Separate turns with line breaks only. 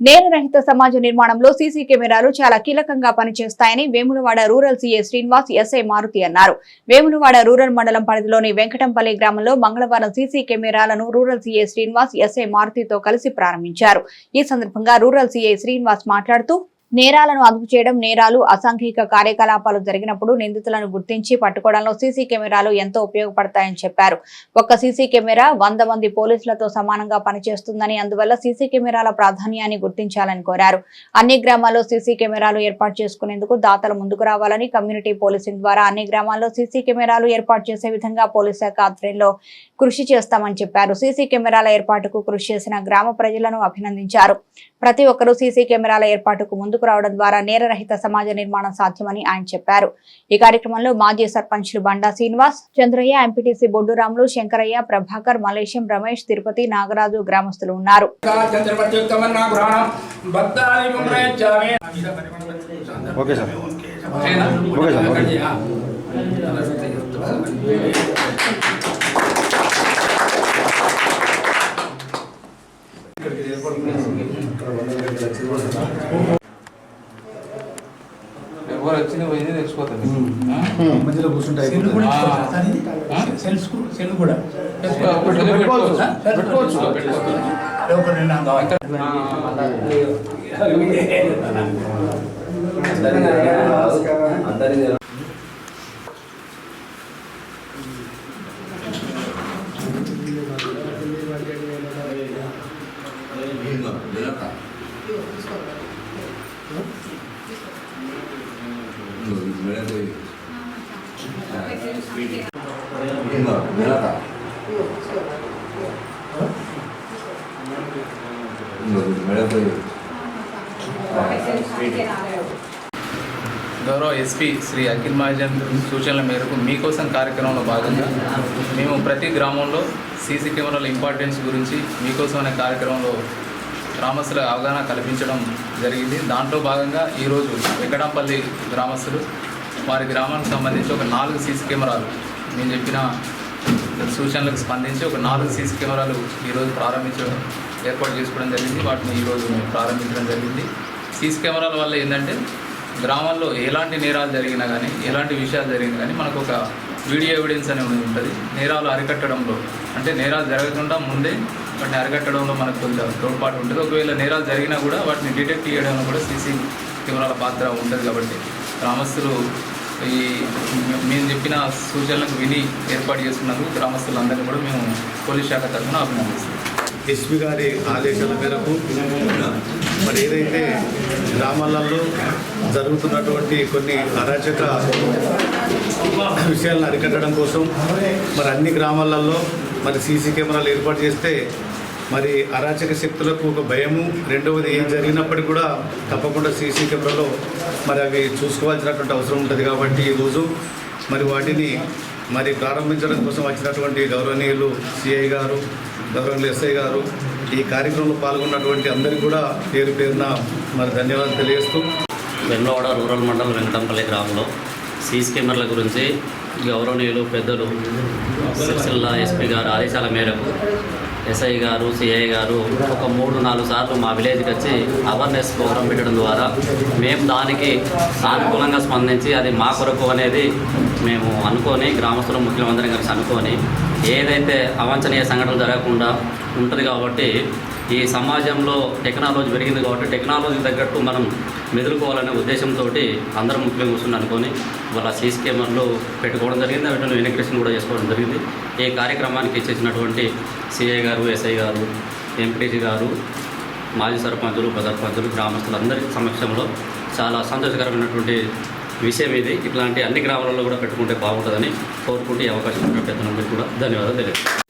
నేల రహిత సమాజ నిర్మాణంలో సీసీ కెమెరాలు చాలా కీలకంగా పనిచేస్తాయని Vemulawada rural CA Srinivas SI Maruti అన్నారు. వేములవాడ రూరల్ మండలం పరిధిలోని వెంకటంపల్లి గ్రామంలో మంగళవారం సీసీ కెమెరాలను రూరల్ సీఏ శ్రీనివాస్ ఎస్ఐ మారుతితో కలిసి ప్రారంభించారు. ఈ సందర్భంగా రూరల్ సీఏ శ్రీనివాస్ మాట్లాడుతూ నేరాలను అదుపు చేయడం నేరాలు అసాంఘిక కార్యకలాపాలు జరిగినప్పుడు నిందితులను గుర్తించి పట్టుకోవడంలో సీసీ కెమెరాలు ఎంతో ఉపయోగపడతాయని చెప్పారు. ఒక్క సీసీ కెమెరా వంద మంది పోలీసులతో సమానంగా పనిచేస్తుందని అందువల్ల సీసీ కెమెరాల ప్రాధాన్యాన్ని గుర్తించాలని కోరారు. అన్ని గ్రామాల్లో సీసీ కెమెరాలు ఏర్పాటు చేసుకునేందుకు దాతలు ముందుకు రావాలని కమ్యూనిటీ పోలీసింగ్ ద్వారా అన్ని గ్రామాల్లో సీసీ కెమెరాలు ఏర్పాటు చేసే విధంగా పోలీస్ శాఖ ఆధ్వర్యంలో కృషి చేస్తామని చెప్పారు. సీసీ కెమెరాల ఏర్పాటుకు కృషి చేసిన గ్రామ ప్రజలను అభినందించారు. ప్రతి ఒక్కరూ సీసీ కెమెరాల ఏర్పాటుకు ముందు ముందుకు రావడం ద్వారా నేరరహిత సమాజ నిర్మాణం సాధ్యమని ఆయన చెప్పారు. ఈ కార్యక్రమంలో మాజీ సర్పంచ్లు బండా శ్రీనివాస్ చంద్రయ్య ఎంపీటీసీ బొడ్డురాములు శంకరయ్య ప్రభాకర్ మలేశం రమేష్ తిరుపతి నాగరాజు గ్రామస్తులు ఉన్నారు.
Okay sir. Okay sir, okay.
ఎవరు వచ్చింది పోయింది తెలిసిపోతుంది
మధ్యలో కూర్చుంటాయి
సెల్ కూడా
పెట్టుకోవచ్చు. పెట్టుకోవచ్చు. గౌరవ ఎస్పీ శ్రీ అఖిల్ మహాజన్ సూచనల మేరకు మీకోసం కార్యక్రమంలో భాగంగా మేము ప్రతి గ్రామంలో సీసీ కెమెరాల ఇంపార్టెన్స్ గురించి మీకోసం అనే కార్యక్రమంలో గ్రామస్తుల అవగాహన కల్పించడం జరిగింది దాంట్లో భాగంగా ఈరోజు వెంకటంపల్లి గ్రామస్తులు వారి గ్రామానికి సంబంధించి ఒక నాలుగు సీసీ కెమెరాలు. నేను చెప్పిన సూచనలకు స్పందించి ఒక నాలుగు సీసీ కెమెరాలు ఈరోజు ప్రారంభించడం ఏర్పాటు చేసుకోవడం జరిగింది. వాటిని ఈరోజు మేము ప్రారంభించడం జరిగింది. సీసీ కెమెరాల వల్ల ఏంటంటే గ్రామాల్లో ఎలాంటి నేరాలు జరిగినా కానీ ఎలాంటి విషయాలు జరిగినా కానీ మనకు ఒక వీడియో ఎవిడెన్స్ అనేది ఉంటుంది. నేరాలు అరికట్టడంలో అంటే నేరాలు జరగకుండా ముందే వాటిని అరికట్టడంలో మనకు కొంచెం తోడ్పాటు ఉంటుంది. ఒకవేళ నేరాలు జరిగినా కూడా వాటిని డిటెక్ట్ చేయడంలో కూడా సీసీ కెమెరాల పాత్ర ఉంటుంది కాబట్టి గ్రామస్తులు ఈ మేము చెప్పిన సూచనలకు విని ఏర్పాటు చేసుకున్నందుకు గ్రామస్తులందరినీ కూడా మేము పోలీస్ శాఖ తరఫున అభినందిస్తున్నాం.
ఎస్పీ గారి ఆదేశాల మేరకు మరి ఏదైతే గ్రామాలలో జరుగుతున్నటువంటి కొన్ని అరాచక విషయాలను అరికట్టడం కోసం మరి అన్ని గ్రామాలలో మరి సీసీ కెమెరాలు ఏర్పాటు చేస్తే మరి అరాచక శక్తులకు ఒక భయము రెండవది ఏం జరిగినప్పటికీ కూడా తప్పకుండా సీసీ కెమెరాలో మరి అవి చూసుకోవాల్సినటువంటి అవసరం ఉంటుంది కాబట్టి ఈరోజు మరి వాటిని మరి ప్రారంభించడం కోసం వచ్చినటువంటి గౌరవనీయులు సిఐ గారు గౌరవనీయులు ఎస్ఐ గారు ఈ కార్యక్రమంలో పాల్గొన్నటువంటి అందరికీ కూడా పేరు పేరున మరి ధన్యవాదాలు తెలియజేస్తూ.
వెన్నవాడ రూరల్ మండలం వెంకటంపల్లి గ్రామంలో సీసీ కెమెరాల గురించి గౌరవనీయులు పెద్దలు సిరిసిల్ల ఎస్పీ గారు ఆదేశాల మేరకు ఎస్ఐ గారు సిఐ గారు ఒక మూడు నాలుగు సార్లు మా విలేజ్కి వచ్చి అవేర్నెస్ ప్రోగ్రాం పెట్టడం ద్వారా మేము దానికి సానుకూలంగా స్పందించి అది మా కొరకు అనేది మేము అనుకొని గ్రామస్తులు ముఖ్యమంత్రిని కలిసి అనుకొని ఏదైతే అవాంఛనీయ సంఘటనలు జరగకుండా ఉంటుంది కాబట్టి ఈ సమాజంలో టెక్నాలజీ పెరిగింది కాబట్టి టెక్నాలజీ తగ్గట్టు మనం మెదులుకోవాలనే ఉద్దేశంతో అందరం ముఖ్యంగా కూర్చుని అనుకొని వాళ్ళ సీసీ కెమెరాలు పెట్టుకోవడం జరిగింది వీటిని ఇనిగ్రేషన్ కూడా చేసుకోవడం జరిగింది. ఈ కార్యక్రమానికి చేసినటువంటి సిఐ గారు ఎస్ఐ గారు ఎంపీటీసీ గారు మాజీ సర్పంచులు ఉప సర్పంచులు గ్రామస్తులందరి సమక్షంలో చాలా సంతోషకరమైనటువంటి విషయం ఇది. ఇట్లాంటి అన్ని గ్రామాలలో కూడా పెట్టుకుంటే బాగుంటుందని కోరుకుంటే ఈ అవకాశం ఉన్న పెద్దలందరికీ కూడా ధన్యవాదాలు తెలియదు